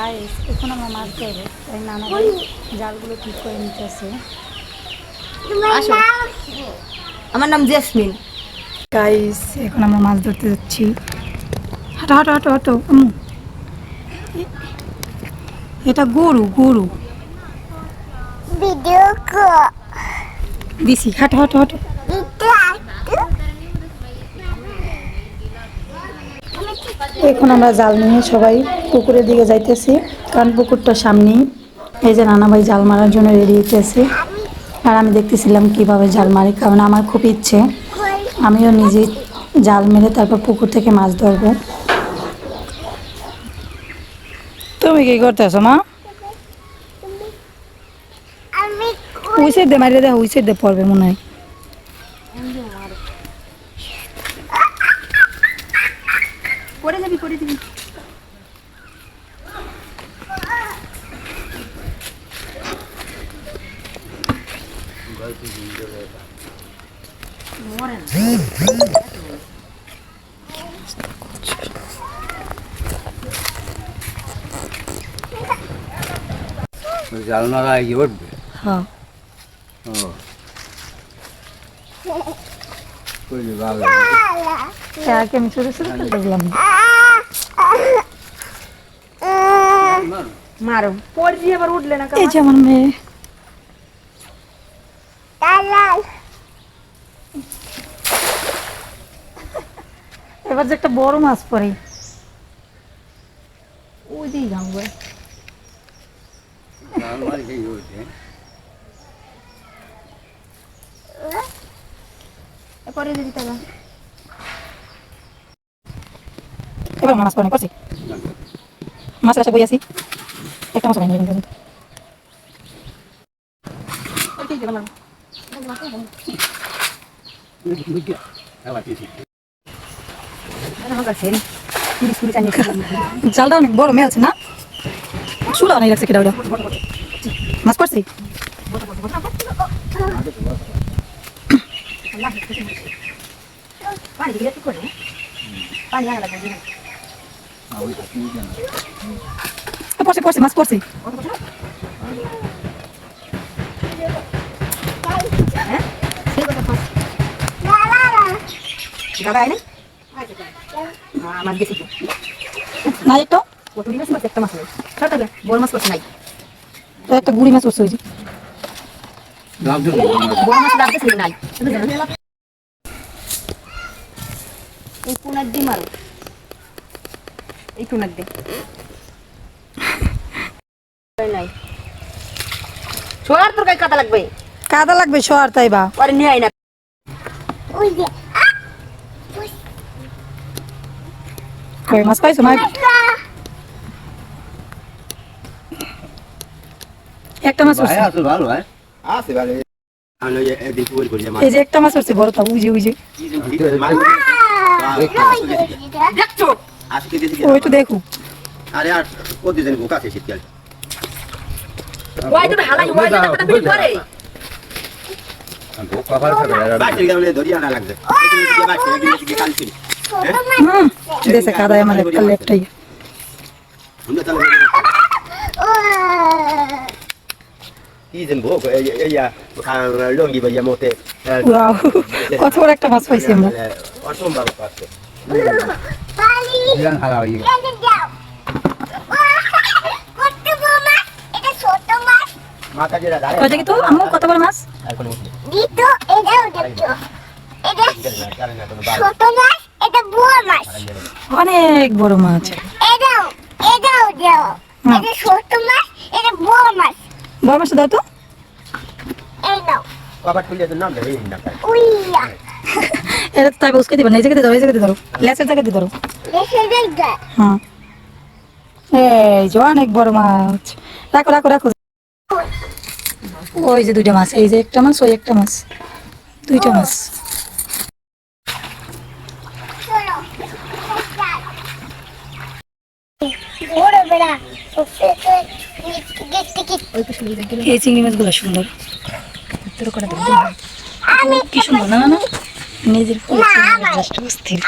Guys এখন আমরা মাছ ধরবো তাই নানা ভাই জালগুলো ঠিক করে নিতেছে। আসো। আমার নাম জেসমিন। গাইস এখন আমরা মাছ ধরতে যাচ্ছি। হাঁটো হাঁটো হাঁটো হাঁটো। এটা গরু গরু। ভিডিও কো দিছি হাঁটো হাঁটো হাঁটো। এখন আমরা জাল নিয়ে সবাই পুকুরের দিকে যাইতেছি। কারণ পুকুরটা সামনেই। এই যে নানা ভাই জাল মারার জন্য রেডি হইতেছে। আর আমি দেখতেছিলাম কীভাবে জাল মারে, কারণ আমার খুব ইচ্ছে। আমিও নিজে জাল মেরে তারপর পুকুর থেকে মাছ ধরবো। তুমি কি করতেছো, মা? আমি ওই সাইড দে মারিয়ে দে ওই সাইড দে পড়বে মনে হয়। জাল মারা গিয়ে উঠবে হ্যাঁ ও কইলি ভালো আগে আমি ছোটো ছোটো করে দেখলাম মারো পড় দিয়ে আবার উঠলে না এই যে আমার মেয়ে দালাল। এবার যে একটা বড় মাছ পড়ে ওই করে দিবি তাহলে। এবার মাছ পড়ে করছি মাছ কাছে বই আছি? একটা মাছ পাইনি কিন্তু জালটা অনেক বড় মেয়ে আছে না? চুলা অনেক লাগছে কেটা মাছ পড়ছি? পানি লাগবে পড়ছে পড়ছে, মাছ পড়ছে। দাদা আইনে আমার গেছি না একটা কতটি মাছ মাছ একটা মাছ নেই ছোট বড় মাছ মাছ নাই একটা গুড়ি মাছ পড়ছে ওই যে। বড় মাছ লাগতেছে নাই এই কোনার দিয়ে মারো এই কোনার দিয়ে নাই ছোড়ার তোর গায়ে কাটা লাগবে? কাদা লাগবে শোয়ার তাই বা। নিয়ে আয় না। ওই যে কই মাছ পাইছো মা একটা মাছ উঠছে আছে ভালো ভাই আছে ভালো আমি করে করি এই যে একটা মাছ উঠছে বড় তা উজে উজে দেখছ আজকে দিছি ওই তো দেখো আরে আর প্রতিদিন গোকা আছে শীতকাল ওই তুমি হালাই ওই কথা তুমি করে বাচ্চা গেলে ধরিয়া না লাগবে বাচ্চা গেলে কাল ছিল হুম দেশে কাদায় আমার একটা লেপটাই। কত বড় একটা মাছ পাইছি আমরা। ইয়ে কত আম্মু কত বড় মাছ? ছোট মাছ এটা বড় মাছ। অনেক বড় মাছ। এটাও এটাও দাও। এটা ছোট মাছ এটা বড় মাছ। বড় মাছ দাও তো। এই নাও। কবার খুলে তো নাম দেবে না উইয়া। এটা তো তাই উসকে দিবেন এই জায়গাতে ধরো এই জায়গাতে ধরো লেসের জায়গাতে ধরো দেখে দেখবে হ্যাঁ। এই যে অনেক বড় মাছ। রাখো রাখো রাখো। ওই যে দুইটা মাছ এই যে একটা মাছ ওই একটা মাছ। দুইটা মাছ চলো বড় বেড়া দেখতে কি এই চিংড়ি মাছগুলো সুন্দর। আমি কি সুন্দর না না না। নিজের ফুল অস্থির।